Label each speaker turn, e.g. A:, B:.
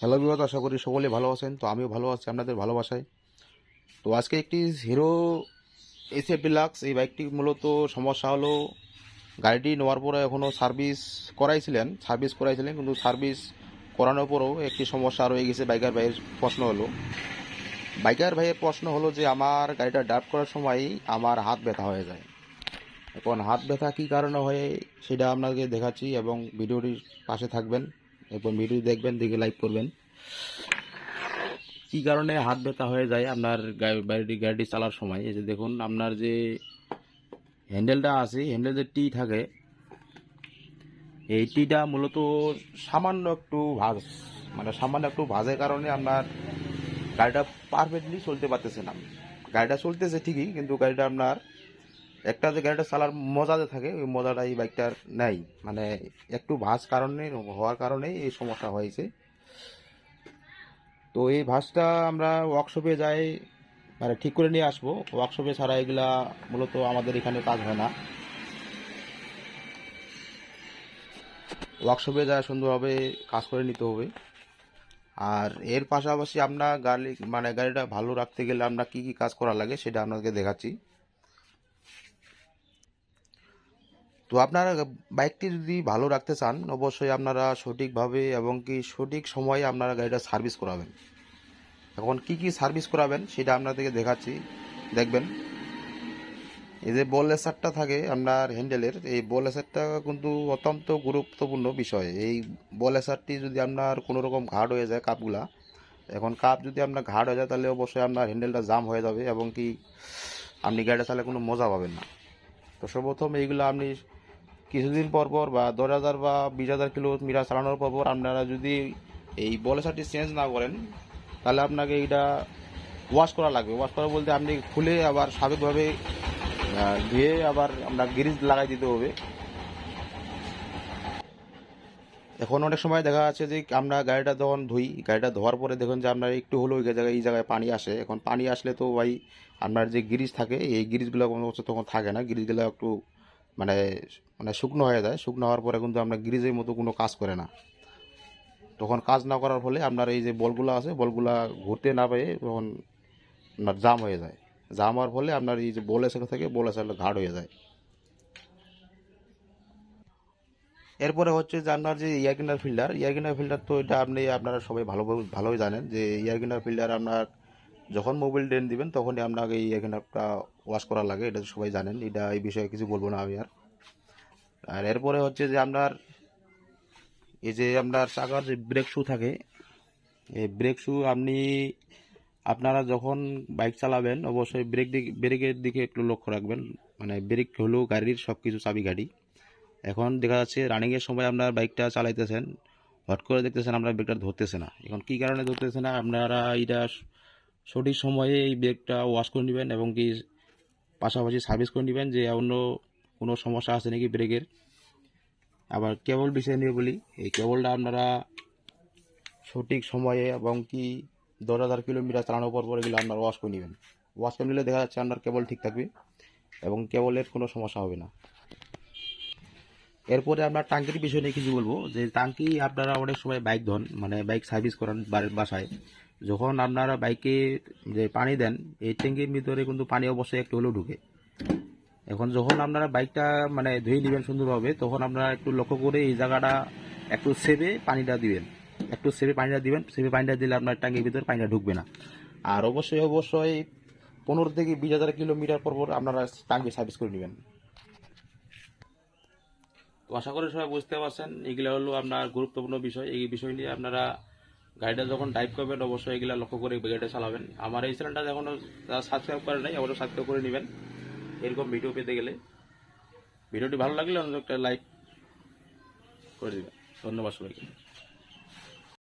A: Hello বিবাদ আশা করি সকলে ভালো আছেন। তো আমিও ভালো আছি আপনাদের ভালোবাসায়। তো আজকে একটি হিরো এসএফ ডিলাক্স এই বাইকটি মূলত সমস্যা হলো, গাড়িটি নেওয়ার পরে এখনও সার্ভিস করাইছিলেন সার্ভিস করাইছিলেন, কিন্তু সার্ভিস করানোর পরেও একটি সমস্যা রয়ে গেছে। বাইকার ভাইয়ের প্রশ্ন হলো, বাইকার ভাইয়ের প্রশ্ন হলো যে, আমার গাড়িটা ড্রাইভ করার সময় আমার হাত ব্যথা হয়ে যায়। এখন হাত ব্যথা কী কারণে হয়, সেটা আপনাকে দেখাচ্ছি এবং ভিডিওটির পাশে থাকবেন। এবং ভিডিও দেখবেন দেখে লাইক করবেন। কী কারণে হাত ব্যথা হয়ে যায় আপনার গাড়ি গাড়িটি চালার সময়? এই যে দেখুন, আপনার যে হ্যান্ডেলটা আছে, হ্যান্ডেল যে টি থাকে, এই টিটা মূলত সামান্য একটু ভাজ মানে সামান্য একটু ভাজের কারণে আপনার গাড়িটা পারফেক্টলি চলতে পারতেছে না। গাড়িটা চলতেছে ঠিকই, কিন্তু গাড়িটা আপনার একটা যে গাড়িটা চালার মজা যে থাকে, ওই মজাটা এই বাইকটার নেই। মানে একটু ভাঁজ কারণে, হওয়ার কারণেই এই সমস্যা হয়েছে। তো এই ভাঁজটা আমরা ওয়ার্কশপে যাই মানে ঠিক করে নিয়ে আসব। ওয়ার্কশপে ছাড়া এগুলা মূলত আমাদের এখানে কাজ হয় না। ওয়ার্কশপে যায় সুন্দরভাবে কাজ করে নিতে হবে। আর এর পাশাপাশি আমরা গাড়ি মানে গাড়িটা ভালো রাখতে গেলে আমরা কি কি কাজ করা লাগে সেটা আপনাকে দেখাচ্ছি। তো আপনারা বাইকটি যদি ভালো রাখতে চান, অবশ্যই আপনারা সঠিকভাবে এবং কি সঠিক সময়ে আপনারা গাড়িটা সার্ভিস করাবেন। এখন কি কি সার্ভিস করাবেন সেটা আপনাদেরকে দেখাচ্ছি। দেখবেন। এই যে বল লেসারটা থাকে আপনার হ্যান্ডেলের, এই বল লেসারটা কিন্তু অত্যন্ত গুরুত্বপূর্ণ বিষয়। এই বল লেসারটি যদি আপনার কোনো রকম ঘাট হয়ে যায় কাপগুলা, এখন কাপ যদি আপনার ঘাট হয়ে যায় তাহলে অবশ্যই আপনার হ্যান্ডেলটা জাম হয়ে যাবে এবং কি আপনি গাড়িটা চালে কোনো মজা পাবেন না। তো সর্বপ্রথম এইগুলো আপনি কিছুদিন পর পর বা দশ হাজার বা বিশ হাজার কিলো কিলোমিটার চালানোর পর পর আপনারা যদি এই বলেসারটি চেঞ্জ না করেন, তাহলে আপনাকে এইটা ওয়াশ করা লাগবে। ওয়াশ করা বলতে আপনি খুলে আবার স্বাভাবিকভাবে ধুয়ে আবার আমরা গ্রিজ লাগাই দিতে হবে। এখন অনেক সময় দেখা যাচ্ছে যে আমরা গাড়িটা যখন ধুই, গাড়িটা ধোয়ার পরে দেখুন যে আপনার একটু হলেও জায়গায়, এই জায়গায় পানি আসে। এখন পানি আসলে তো ভাই, আপনার যে গ্রিজ থাকে, এই গ্রিজগুলো কোনো তখন থাকে না। গ্রিজগুলো একটু মানে মানে শুকনো হয়ে যায়। শুকনো হওয়ার পরে কিন্তু আমরা গ্রিজের মতো কোনো কাজ করে না। তখন কাজ না করার ফলে আপনার এই যে বলগুলো আছে, বলগুলা ঘুরতে না পেয়ে তখন আপনার জাম হয়ে যায়। জাম হওয়ার ফলে আপনার এই যে বল এসে থাকে, বল এসে ঘাট হয়ে যায়। এরপরে হচ্ছে যে আপনার যে ইয়ারকিনার ফিল্টার ইয়ারকিনার ফিল্টার তো এটা আপনি, আপনারা সবাই ভালো ভালোই জানেন যে ইয়ারকিনার ফিল্টার আপনার যখন মোবাইল ড্রেন দিবেন, তখনই আপনাকে এই এখানে একটা ওয়াশ করা লাগে। এটা সবাই জানেন, এটা এই বিষয়ে কিছু বলব না আমি আর। আর এরপরে হচ্ছে যে আপনার, এই যে আপনার চাকার যে ব্রেক শু থাকে, এই ব্রেক শু আপনি, আপনারা যখন বাইক চালাবেন, অবশ্যই ব্রেক দিকে ব্রেকের দিকে একটু লক্ষ্য রাখবেন। মানে ব্রেক হলো গাড়ির সব কিছু চাবি গাড়ি। এখন দেখা যাচ্ছে রানিংয়ের সময় আপনার বাইকটা চালাইতেছেন হট করে দেখতেছেন আপনার ব্রেকটা ধরতেছে না। এখন কী কারণে ধরতেছে না? আপনারা এটা সঠিক সময়ে এই ব্রেকটা ওয়াশ করে নেবেন এবং কি পাশাপাশি সার্ভিস করে নেবেন যে অন্য কোনো সমস্যা আছে নাকি ব্রেকের। আবার কেবল বিষয় নিয়ে বলি, এই কেবলটা আপনারা সঠিক সময়ে এবং কি দশ হাজার কিলোমিটার চালানোর পর পর এগুলো আপনারা ওয়াশ করে নেবেন। ওয়াশ করে নিলে দেখা যাচ্ছে আপনার কেবল ঠিক থাকবে এবং কেবলের কোনো সমস্যা হবে না। এরপরে আপনার টাঙ্কির বিষয় নিয়ে কিছু বলব, যে টাঙ্কি আপনারা অনেক সময় বাইক ধন মানে বাইক সার্ভিস করান বাসায়। যখন আপনারা বাইকে, যে পানি দেন, এই ট্যাঙ্কির ভিতরে কিন্তু পানি অবশ্যই একটু হলেও ঢুকে। এখন যখন আপনারা বাইকটা মানে ধুয়ে নেবেন সুন্দরভাবে, তখন আপনারা একটু লক্ষ্য করে এই জায়গাটা একটু সেবে পানিটা দিবেন। একটু সেবে পানিটা দিবেন সেবে পানিটা দিলে আপনার ট্যাঙ্কির ভিতরে পানিটা ঢুকবে না। আর অবশ্যই অবশ্যই পনেরো থেকে বিশ হাজার কিলোমিটার পর পর আপনারা ট্যাঙ্কি সার্ভিস করে নেবেন। তো আশা করি সবাই বুঝতে পারছেন, এগুলো হলো আপনার গুরুত্বপূর্ণ বিষয়। এই বিষয় নিয়ে আপনারা গাড়িটা যখন ড্রাইভ করবেন, অবশ্যই এগুলো লক্ষ্য করে গাড়িটা চালাবেন। আমার এই চ্যানেলটা এখনও সাবস্ক্রাইব করে নাই, অবশ্যই সাবস্ক্রাইব করে নেবেন। এরকম ভিডিও পেতে গেলে। ভিডিওটি ভালো লাগলে অন্য একটা লাইক করে দেবেন। ধন্যবাদ সবাইকে।